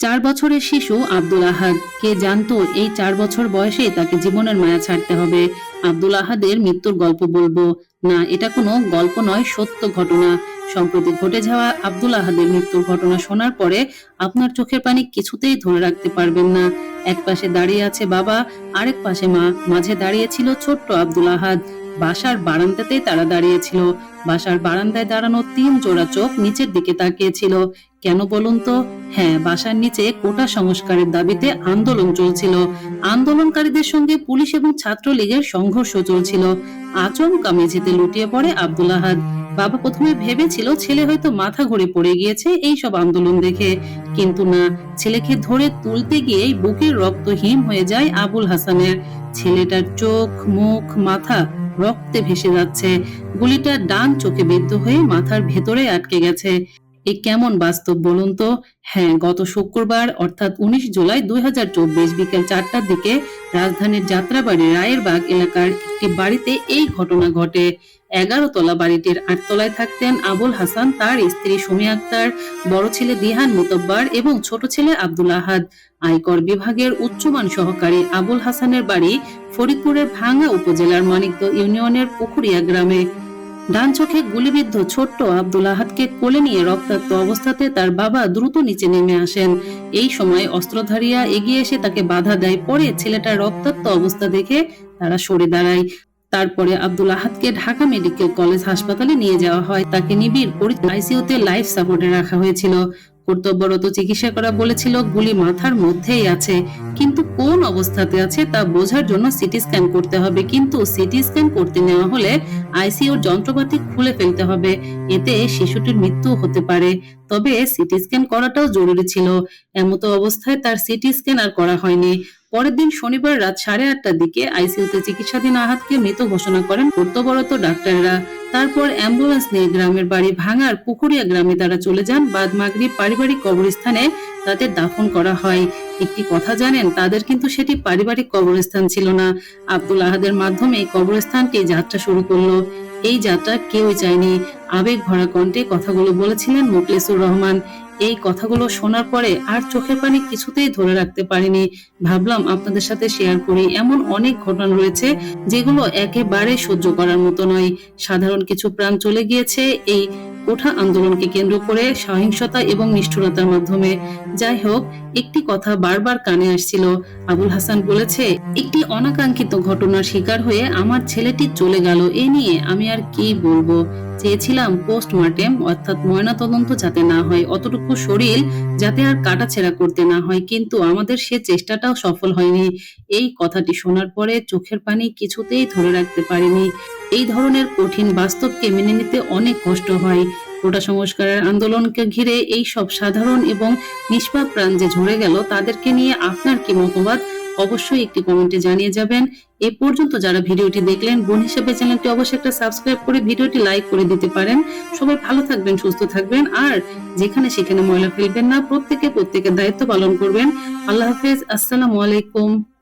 চার বছরের শিশু আব্দুল আহাদ। কে জানতো এই চার বছর বয়সে তাকে জীবনের মায়া ছাড়তে হবে। আব্দুল আহাদের মৃত্যুর গল্প বলব। না, এটা কোনো গল্প নয়, সত্য ঘটনা। সম্প্রতি ঘটে যাওয়া আব্দুল আহাদের মৃত্যুর ঘটনা শোনার পরে আপনার চোখের পানি কিছুতেই ধরে রাখতে পারবেন না। এক পাশে দাঁড়িয়ে আছে বাবা, আরেক পাশে মা। মাঝে দাঁড়িয়ে ছিল ছোট্ট আব্দুল আহাদ। বাসার বারান্দাতেই তারা দাঁড়িয়েছিল। বাসার বারান্দায় দাঁড়ানো তিন জোড়া চোখ নিচের দিকে তাকিয়েছিল। কেন বলুন তো? হ্যাঁ বাসার নিচে কোটা সংস্কারের দাবিতে আন্দোলন চলছিল। আন্দোলনকারীদের সঙ্গে পুলিশ এবং ছাত্রলীগের সংঘর্ষ চলছিল। আচমকা মেঝেতে লুটিয়ে পড়ে আব্দুল আহাদ। বাবা প্রথমে ভেবেছিল ছেলে হয়তো মাথা ঘুরে পড়ে গিয়েছে এই সব আন্দোলন দেখে। কিন্তু না, ছেলেকে ধরে তুলতে গিয়েই বুকের রক্ত হিম হয়ে যায় আবুল হাসানের। ছেলেটার চোখ, মুখ, মাথা রক্তে ভেসে যাচ্ছে। গুলিটা ডান চোখে বিদ্ধ হয়ে মাথার ভেতরে আটকে গেছে। এ কেমন বাস্তব বলুন তো? হ্যাঁ গত শুক্রবার, অর্থাৎ উনিশ জুলাই দুই হাজার চব্বিশ বিকেল চারটার দিকে রাজধানীর যাত্রাবাড়ি রায়েরবাগ এলাকার একটি বাড়িতে এই ঘটনা ঘটে। এগারো তলা বাড়িটির আটতলায় থাকতেন আবুল হাসান, তার স্ত্রী সুমি আক্তার, বড় ছেলে দিহান মুতব্বার এবং ছোট ছেলে আব্দুল আহাদ। আয়কর বিভাগের উচ্চমান সহকারী আবুল হাসানের বাড়ি ফরিদপুরের ভাঙ্গা উপজেলার মানিকদ ইউনিয়নের পুকুরিয়া গ্রামে। ডান চোখে গুলিবিদ্ধ ছোট্ট আব্দুল আহাদকে কোলে নিয়ে রক্তাক্ত অবস্থাতে তার বাবা দ্রুত নিচে নেমে আসেন। এই সময় অস্ত্রধারীরা এগিয়ে এসে তাকে বাধা দেয়। পরে ছেলেটার রক্তাক্ত অবস্থা দেখে তারা সরে দাঁড়ায়। তারপরে আব্দুল আহাদকে ঢাকা মেডিকেল কলেজ হাসপাতালে নিয়ে যাওয়া হয়। তাকে নিবিড় আইসিইউতে লাইফ সাপোর্টে রাখা হয়েছিল। কর্তব্যরত চিকিৎসকরা বলেছিল, গুলি মাথার মধ্যেই আছে। কিন্তু কোন অবস্থাতে আছে তা বোঝার জন্য সিটি স্ক্যান করতে হবে। কিন্তু সিটি স্ক্যান করতে নেওয়া হলে আইসিইউর যন্ত্রপাতি খুলে ফেলতে হবে। এতে শিশুটির মৃত্যু হতে পারে। তবে সিটি স্ক্যান করাটাও জরুরি ছিল। এমতো অবস্থায় তার সিটি স্ক্যান আর করা হয়নি। পরের দিন শনিবার রাত সাড়ে আটটার দিকে আইসিইউতে চিকিৎসাধীন আহাতকে মৃত ঘোষণা করেন কর্তব্যরত ডাক্তাররা। তারপর অ্যাম্বুলেন্স নিয়ে গ্রামের বাড়ি ভাঙার পুকুরিয়া গ্রামে তারা চলে যান। বাদ মাগরিব পারিবারিক কবরস্থানে তাদের দাফন করা হয়। একটি কথা জানেন, তাদের কিন্তু সেটি পারিবারিক কবরস্থান ছিল না। আব্দুল আহাদের মাধ্যমে এই কবরস্থানটি যাত্রা শুরু করল। এই যাত্রা কেউ চায়নি। আবেগ ভরা কণ্ঠে কথাগুলো বলেছিলেন মুকলেসুর রহমান। এই কথাগুলো শোনার পরে আর চোখের পানি কিছুতেই ধরে রাখতে পারিনি। ভাবলাম আপনাদের সাথে শেয়ার করি। এমন অনেক ঘটনা রয়েছে যেগুলো একেবারে সহ্য করার মতো নয়। সাধারণ কিছু প্রাণ চলে গিয়েছে এই কোঠা আন্দোলনকে কেন্দ্র করে সহিংসতা এবং নিষ্ঠুরতার মাধ্যমে। যাই হোক, একটি কথা বারবার কানে আসছিল। আবুল হাসান বলেছে, একটি অনাকাঙ্ক্ষিত ঘটনার শিকার হয়ে আমার ছেলেটি চলে গেল, এ নিয়ে আমি আর কি বলব? চেয়েছিলাম পোস্টমর্টেম, অর্থাৎ ময়নাতদন্ত যাতে না হয়, অতটুকু শরীর যাতে আর কাটাছেড়া করতে না হয়, কিন্তু আমাদের সে চেষ্টাটাও সফল হয়নি। এই কথাটি শোনার পরে চোখের পানি কিছুতেই ধরে রাখতে পারিনি। এই ধরনের কঠিন বাস্তবকে মেনে নিতে অনেক কষ্ট হয়। কোটা সংস্কারের আন্দোলনকে ঘিরে এই সব সাধারণ এবং নিষ্পাপ প্রাণ যে ঝরে গেল, তাদেরকে নিয়ে আপনার কি মতবাদ? অবশ্যই একটি কমেন্টে জানিয়ে যাবেন। এ পর্যন্ত যারা ভিডিওটি দেখলেন, বোন হিসেবে চ্যানেলটি অবশ্যই একটা সাবস্ক্রাইব করে ভিডিওটি লাইক করে দিতে পারেন। সবাই ভালো থাকবেন, সুস্থ থাকবেন, আর যেখানে সেখানে ময়লা ফেলবেন না, প্রত্যেকে প্রত্যেকের দায়িত্ব পালন করবেন। আল্লাহ হাফেজ, আসসালামু আলাইকুম।